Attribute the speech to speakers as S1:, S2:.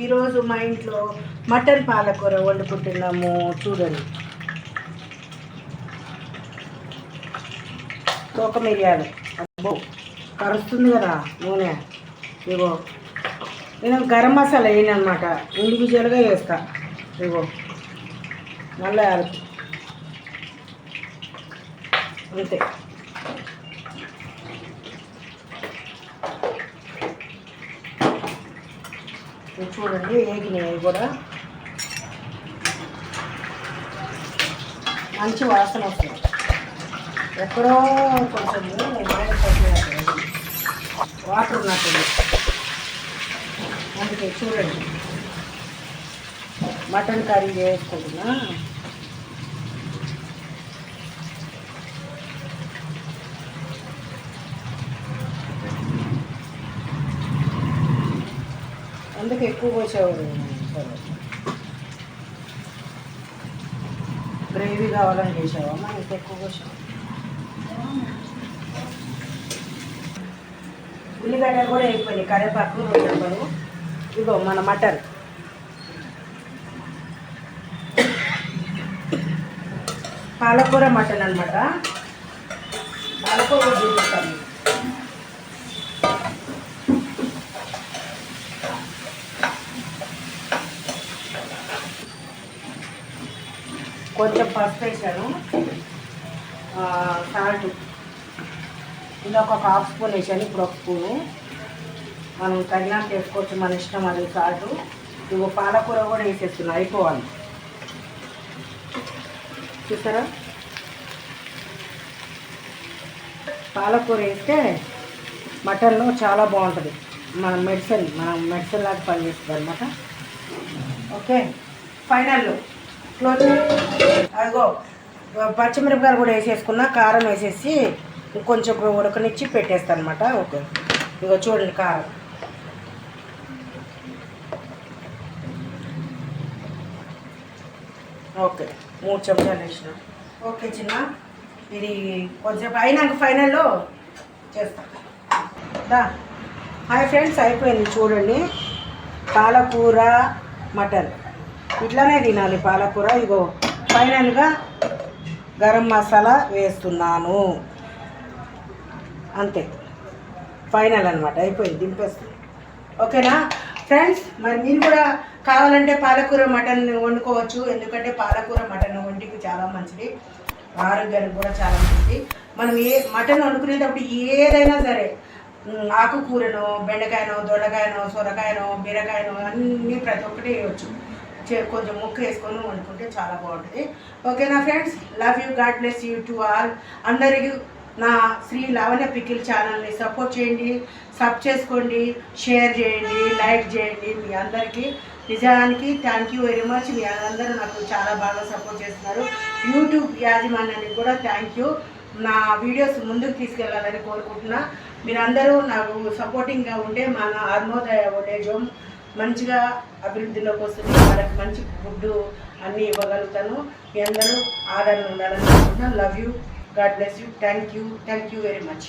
S1: ఈరోజు మా ఇంట్లో మటన్ పాలకూర వండుకుంటున్నాము చూడండి. తోక మిరియాలు. అబ్బో కరుస్తుంది కదా నూనె. ఇగో నేను గరం మసాలా వేయను అనమాట ఇండివిజువల్గా వేస్తా. ఇగో మళ్ళీ అంతే. చూడండి ఏగినాయి కూడా. మంచి వాసన వస్తుంది. ఎక్కడో కొంచెం వేడి వాటర్ ఉన్నట్టుంది. అందుకే చూడండి. మటన్ కర్రీ చేసుకుంటున్నా. అందుకే ఎక్కువ పోసేవాడు గ్రేవీ కావాలని చేసావా? ఇంత ఎక్కువ పోసావు. ఉల్లిగడ్డ కూడా అయిపోయింది కరివేపాకు రెండు ఇదిగో మన మటన్. పాలకూర మటన్ అనమాట పాలకూర చూపిస్తాను కొంచెం పసుపు వేసాను. సాల్ట్. ఇలా ఒక హాఫ్ స్పూన్ వేసాను ఇప్పుడు ఒక స్పూను. మనం తగినంత వేసుకోవచ్చు మన ఇష్టం అది సాల్ట్. ఇగో పాలకూర కూడా వేసేస్తున్నా అయిపోవాలి. చూసారా? పాలకూర వేస్తే మటన్లో చాలా బాగుంటుంది. మన మెడిసిన్ మన మెడిసిన్ లాగా పనిచేస్తుంది అనమాట ఓకే ఫైనల్లో క్లోజ్ అదిగో పచ్చిమిరపకాయలు కూడా వేసేసుకున్నా కారం వేసేసి కొంచెం ఉడకనిచ్చి పెట్టేస్తాను అనమాట ఓకే. ఇగో చూడండి కారం. ఓకే మూడు చెంచాలు వేసిన. ఓకే చిన్న. ఇది కొంచెం అయినాక ఫైనల్లో చేస్తా. హాయ్ ఫ్రెండ్స్ అయిపోయింది చూడండి. పాలకూర మటన్. ఇట్లానే తినాలి పాలకూర. ఇగో ఫైనల్గా గరం మసాలా వేస్తున్నాను. అంతే. ఫైనల్ అనమాట అయిపోయింది దింపేస్తుంది ఓకేనా? ఫ్రెండ్స్ మరి మీరు కూడా కావాలంటే పాలకూర మటన్ వండుకోవచ్చు. ఎందుకంటే పాలకూర మటన్ ఒంటికి చాలా మంచిది. ఆరోగ్యానికి కూడా చాలా మంచిది. మనం ఏ మటన్ వండుకునేటప్పుడు ఏదైనా సరే ఆకుకూరను ఆకుకూరనో బెండకాయనో దొండకాయనో సొరకాయనో బీరకాయనో అన్నీ ప్రతి ఒక్కటి వేయవచ్చు కొంచెం ముక్క వేసుకొని వండుకుంటే చాలా బాగుంటుంది. ఓకేనా friends love you God bless you to all అందరికీ నా శ్రీ లవణ పికిల్ ఛానల్ని సపోర్ట్ చేయండి సబ్ చేసుకోండి షేర్ చేయండి లైక్ చేయండి మీ అందరికీ. నిజానికి థ్యాంక్ యూ వెరీ మచ్ మీ అందరూ నాకు చాలా బాగా సపోర్ట్ చేస్తున్నారు. యూట్యూబ్ యాజమాన్యానికి కూడా థ్యాంక్ యూ నా వీడియోస్ ముందుకు తీసుకెళ్ళాలని కోరుకుంటున్నా. మీరందరూ నాకు సపోర్టింగ్గా ఉంటే మన ఆర్మోదయ ఓల్డేజ్ హోమ్ మంచిగా అభివృద్ధిలోకి వస్తుంది. వాళ్ళకి మంచి ఫుడ్ అన్నీ ఇవ్వగలుగుతాను. మీ అందరూ ఆదరణ ఉండాలని అనుకుంటున్నాను love you God bless you thank you thank you very much